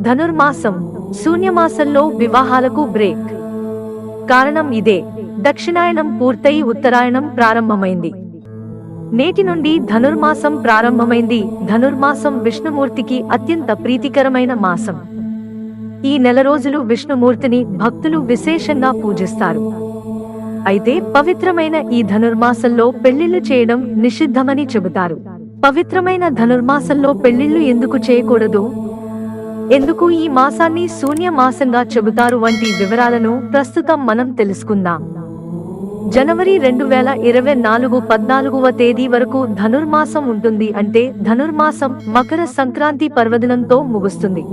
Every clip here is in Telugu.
ధనుర్మాసం శూన్యమాసంలో వివాహాలకు బ్రేక్. కారణం ఇదే. దక్షిణాయనం పూర్తయి ఉత్తరాయణం ప్రారంభమైంది. నేటి నుండి ధనుర్మాసం ప్రారంభమైంది. ధనుర్మాసం విష్ణుమూర్తికి అత్యంత ప్రీతికరమైన మాసం. ఈ నెల రోజులు విష్ణుమూర్తిని భక్తులు విశేషంగా పూజిస్తారు. అయితే పవిత్రమైన ఈ ధనుర్మాసంలో పెళ్ళిళ్ళు చేయడం నిషిద్ధమని చెబుతారు. పవిత్రమైన ధనుర్మాసంలో పెళ్ళిళ్ళు ఎందుకు చేయకూడదు? ఎందుకు ఈ మాసాన్ని శూన్య మాసంగా చెబుతారు వంటి వివరాలను ప్రస్తుతం మనం తెలుసుకుందాం. జనవరి రెండు వేల ఇరవై నాలుగు పద్నాలుగవ తేదీ వరకు ధనుర్మాసం ఉంటుంది అంటే ధనుర్మాసం మకర సంక్రాంతి పర్వదినంతో ముగుస్తుంది.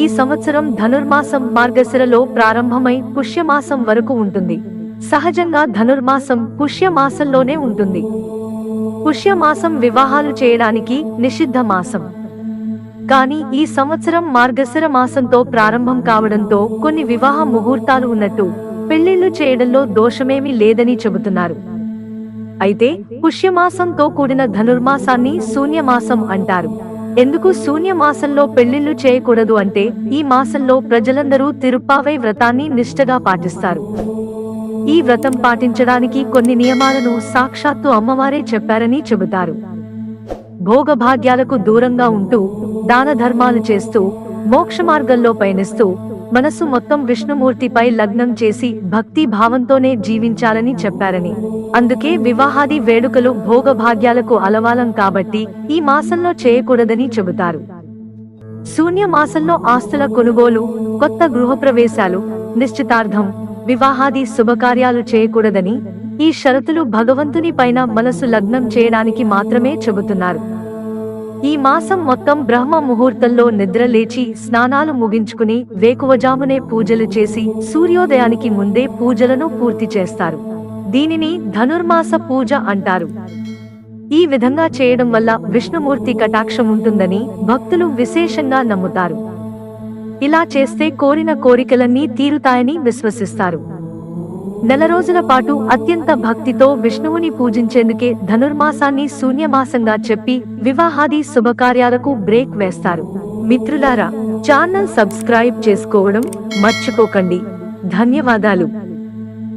ఈ సంవత్సరం ధనుర్మాసం మార్గశిరలో ప్రారంభమై పుష్యమాసం వరకు ఉంటుంది. సహజంగా ధనుర్మాసం పుష్యమాసంలోనే ఉంటుంది. పుష్యమాసం వివాహాలు చేయడానికి నిషిద్ధ మాసం. కానీ ఈ సంవత్సరం మార్గశిర మాసంతో ప్రారంభం కావడంతో కొన్ని వివాహ ముహూర్తాలు ఉన్నట్టు పెళ్ళిళ్ళు చేయడంలో దోషమేమీ లేదని చెబుతున్నారు. అయితే పుష్యమాసంతో కూడిన ధనుర్మాసాన్ని శూన్యమాసం అంటారు. ఎందుకు శూన్యమాసంలో పెళ్ళిళ్ళు చేయకూడదు అంటే ఈ మాసంలో ప్రజలందరూ తిరుప్పావై వ్రతాన్ని నిష్ఠగా పాటిస్తారు. ఈ వ్రతం పాటించడానికి కొన్ని నియమాలను సాక్షాత్తు అమ్మవారే చెప్పారని చెబుతారు. భోగభాగ్యాలకు దూరంగా ఉంటూ దాన ధర్మాలు చేస్తూ మోక్ష మార్గంలో పయనిస్తూ మనసు మొత్తం విష్ణుమూర్తిపై లగ్నం చేసి భక్తి భావంతోనే జీవించాలని చెప్పారని. అందుకే వివాహాది వేడుకలు భోగభాగ్యాలకు అలవాలం కాబట్టి ఈ మాసంలో చేయకూడదని చెబుతారు. శూన్య మాసంలో ఆస్తుల కొనుగోలు కొత్త గృహప్రవేశాలు నిశ్చితార్థం వివాహాది శుభకార్యాలు చేయకూడదని ఈ షరతులు భగవంతుని పైన మనసు లగ్నం చేయడానికి మాత్రమే చెబుతున్నారు. ఈ మాసం మొత్తం బ్రహ్మ ముహూర్తంలో నిద్ర లేచి స్నానాలు ముగించుకుని వేకువజామునే పూజలు చేసి సూర్యోదయానికి ముందే పూజలను పూర్తి చేస్తారు. దీనిని ధనుర్మాస పూజ అంటారు. ఈ విధంగా చేయడం వల్ల విష్ణుమూర్తి కటాక్షం ఉంటుందని భక్తులు విశేషంగా నమ్ముతారు. ఇలా చేస్తే కోరిన కోరికలన్నీ తీరుతాయని విశ్వసిస్తారు. నెల రోజుల పాటు అత్యంత భక్తితో విష్ణువుని పూజించేందుకే ధనుర్మాసాన్ని శూన్యమాసంగా చెప్పి వివాహాది శుభకార్యాలకు బ్రేక్ వేస్తారు. మిత్రులారా ఛానల్ సబ్స్క్రైబ్ చేసుకోవడం మర్చిపోకండి. ధన్యవాదాలు.